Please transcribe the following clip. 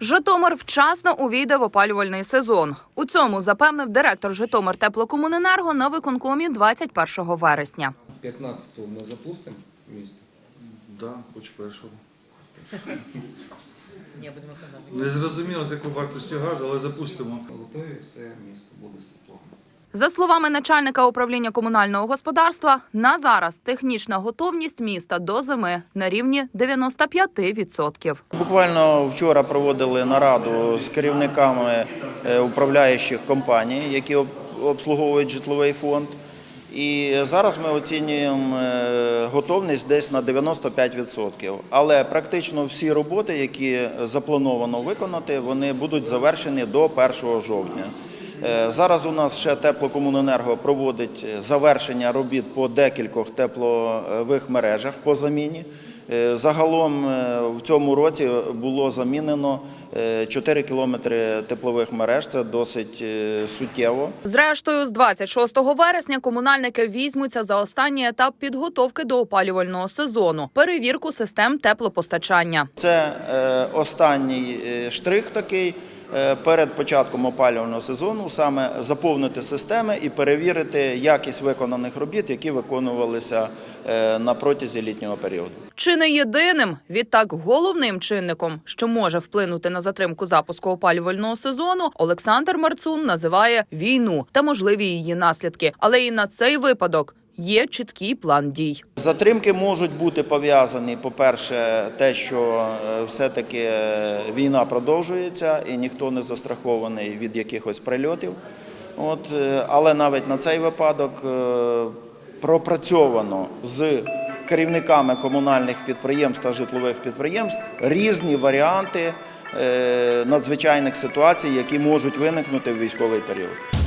Житомир вчасно увійде в опалювальний сезон. У цьому запевнив директор Житомир теплокомуненерго на виконкомі 21 вересня. 15-го ми запустимо місто. Да, хоч першого. Не зрозуміло, з якою вартості газу, але запустимо. Готові, все місто буде з теплом. За словами начальника управління комунального господарства, на зараз технічна готовність міста до зими на рівні 95%. Буквально вчора проводили нараду з керівниками е, управляючих компаній, які обслуговують житловий фонд. І зараз ми оцінюємо е, готовність десь на 95%. Але практично всі роботи, які заплановано виконати, вони будуть завершені до 1 жовтня. Е, Зараз у нас ще теплокомуненерго проводить завершення робіт по декількох теплових мережах по заміні. Е, Загалом е, в цьому році було замінено е, 4 кілометри теплових мереж. Це досить е, суттєво. Зрештою, з 26 вересня комунальники візьмуться за останній етап підготовки до опалювального сезону перевірку систем теплопостачання. Це е, останній е, штрих такий е, перед початком опалювального сезону, саме заповнити системи і перевірити якість виконаних робіт, які виконувалися е, на протязі літнього періоду. Чи не єдиним, відтак головним чинником, що може вплинути на затримку запуску опалювального сезону, Олександр Марцун називає війну та можливі її наслідки. Але і на цей випадок є чіткий план дій. Затримки можуть бути пов'язані, по-перше, те, що е, все-таки е, війна продовжується і ніхто не застрахований від якихось прильотів. От, е, але навіть на цей випадок пропрацьовано з керівниками комунальних підприємств та житлових підприємств різні варіанти надзвичайних ситуацій, які можуть виникнути в військовий період.